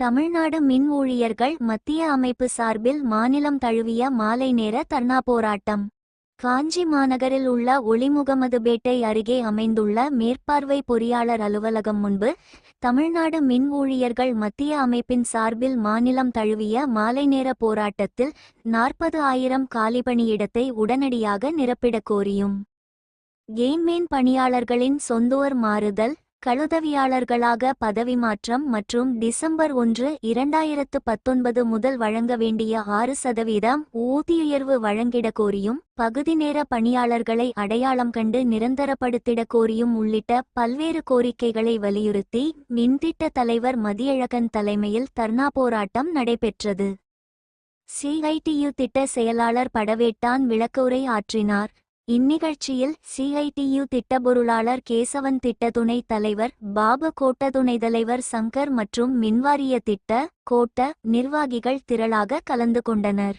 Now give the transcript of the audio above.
தமிழ்நாடு மின் ஊழியர்கள் மத்திய அமைப்பு சார்பில் மாநிலம் தழுவிய மாலை நேர தர்ணா போராட்டம். காஞ்சி மாநகரில் உள்ள ஒளிமுகமதுபேட்டை அருகே அமைந்துள்ள மேற்பார்வை பொறியாளர் அலுவலகம் முன்பு தமிழ்நாடு மின் ஊழியர்கள் மத்திய அமைப்பின் சார்பில் மாநிலம் தழுவிய மாலை நேர போராட்டத்தில் நாற்பது ஆயிரம் காலிபணியிடத்தை உடனடியாக நிரப்பிடக் கோரியும். கேன்மேன் பணியாளர்களின் சொந்தோர் மாறுதல்? கழுதவியாளர்களாக பதவி மாற்றம் மற்றும் டிசம்பர் ஒன்று இரண்டாயிரத்து பத்தொன்பது முதல் வழங்க வேண்டிய ஆறு சதவீதம் ஊதியுயர்வு வழங்கிடக் கோரியும் பகுதி நேர பணியாளர்களை அடையாளம் கண்டு நிரந்தரப்படுத்திடக் கோரியும் உள்ளிட்ட பல்வேறு கோரிக்கைகளை வலியுறுத்தி மின்திட்ட தலைவர் மதியழகன் தலைமையில் தர்ணா போராட்டம் நடைபெற்றது. சிஐடியு திட்ட செயலாளர் படவேட்டான் விளக்கவுரை ஆற்றினார். இந்நிகழ்ச்சியில் சிஐடியு திட்டப்பொருளாளர் கேசவன் திட்ட துணைத் தலைவர் பாபு கோட்ட துணைத் தலைவர் சங்கர் மற்றும் மின்வாரிய திட்ட கோட்ட நிர்வாகிகள் திரளாக கலந்து கொண்டனர்.